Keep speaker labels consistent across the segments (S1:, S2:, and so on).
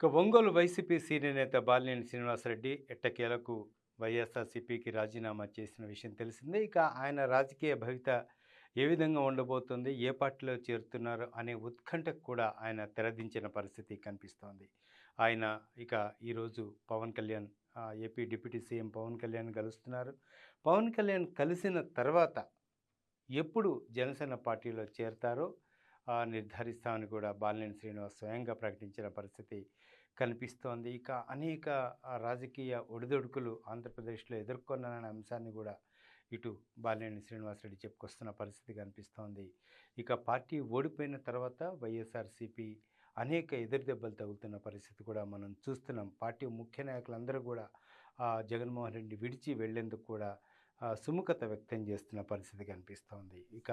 S1: ఇక Ongole YCP senior నేత బాలినేని శ్రీనివాసరెడ్డి ఎట్టకేలకు వైఎస్ఆర్సీపీకి రాజీనామా చేసిన విషయం తెలిసిందే. ఇక ఆయన రాజకీయ భవిత ఏ విధంగా ఉండబోతుంది ఏ పార్టీలో చేరుతున్నారు అనే ఉత్కంఠకు కూడా ఆయన తెరదించిన పరిస్థితి కనిపిస్తోంది. ఆయన ఇక ఈరోజు Pawan Kalyan AP deputy CM Pawan Kalyan కలుస్తున్నారు. పవన్ కళ్యాణ్ కలిసిన తర్వాత ఎప్పుడు జనసేన పార్టీలో చేరతారో నిర్ధారిస్తామని కూడా బాలినేని శ్రీనివాస్ స్వయంగా ప్రకటించిన పరిస్థితి కనిపిస్తోంది. ఇక అనేక రాజకీయ ఒడిదొడుకులు ఆంధ్రప్రదేశ్లో ఎదుర్కొన్నాననే అంశాన్ని కూడా ఇటు బాలినేని శ్రీనివాసరెడ్డి చెప్పుకొస్తున్న పరిస్థితి కనిపిస్తోంది. ఇక పార్టీ ఓడిపోయిన తర్వాత వైఎస్ఆర్సీపీ అనేక ఎదురు దెబ్బలు తగులుతున్న పరిస్థితి కూడా మనం చూస్తున్నాం. పార్టీ ముఖ్య నాయకులందరూ కూడా ఆ, జగన్మోహన్ రెడ్డి విడిచి వెళ్ళేందుకు కూడా సుముఖత వ్యక్తం చేస్తున్న పరిస్థితి కనిపిస్తోంది. ఇక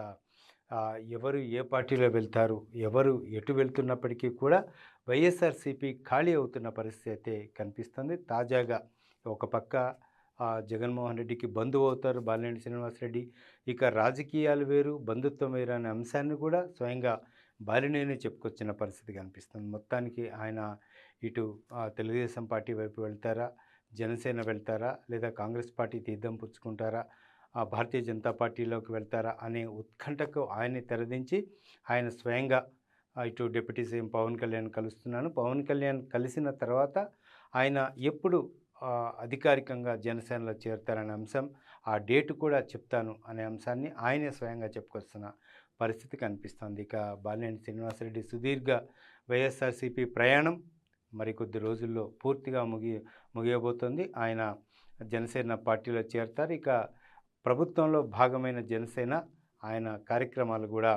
S1: ఎవరు ఏ పార్టీలో వెళ్తారు ఎవరు ఎటు వెళ్తున్నప్పటికీ కూడా వైఎస్ఆర్సీపీ ఖాళీ అవుతున్న పరిస్థితి అయితే కనిపిస్తుంది. తాజాగా ఒక పక్క ఆ, జగన్మోహన్ రెడ్డికి బంధువు అవుతారు బాలినేని శ్రీనివాసరెడ్డి. ఇక రాజకీయాలు వేరు బంధుత్వం వేరు అనే అంశాన్ని కూడా స్వయంగా బాలినేని చెప్పుకొచ్చిన పరిస్థితి కనిపిస్తుంది. మొత్తానికి ఆయన ఇటు తెలుగుదేశం పార్టీ వైపు వెళ్తారా జనసేన వెళ్తారా? లేదా కాంగ్రెస్ పార్టీ తీర్థం పుచ్చుకుంటారా? ఆ భారతీయ జనతా పార్టీలోకి వెళ్తారా? అనే ఉత్కంఠకు ఆయన్ని తెరదించి ఆయన స్వయంగా ఇటు డిప్యూటీ సీఎం పవన్ కళ్యాణ్ కలుస్తున్నాను. పవన్ కళ్యాణ్ కలిసిన తర్వాత ఆయన ఎప్పుడు అధికారికంగా జనసేనలో చేరుతారనే అంశం ఆ డేట్ కూడా చెప్తాను అనే అంశాన్ని ఆయనే స్వయంగా చెప్పుకొస్తున్న పరిస్థితి కనిపిస్తుంది. ఇక బాలినేని శ్రీనివాసరెడ్డి సుదీర్ఘ వైఎస్ఆర్సీపీ ప్రయాణం మరికొద్ది రోజుల్లో పూర్తిగా ముగి ముగియబోతోంది. ఆయన జనసేన పార్టీలో చేరతారు. ఇక ప్రభుత్వంలో భాగమైన జనసేన ఆయన కార్యక్రమాలు కూడా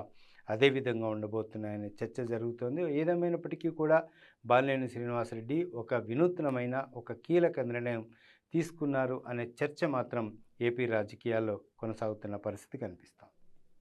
S1: అదే విధంగా ఉండబోతున్నాయనే చర్చ జరుగుతోంది. ఏదేమైనప్పటికీ కూడా బాలినేని శ్రీనివాసరెడ్డి ఒక వినూత్నమైన ఒక కీలక నిర్ణయం తీసుకున్నారు అనే చర్చ మాత్రం ఏపీ రాజకీయాల్లో కొనసాగుతున్న పరిస్థితి కనిపిస్తోంది.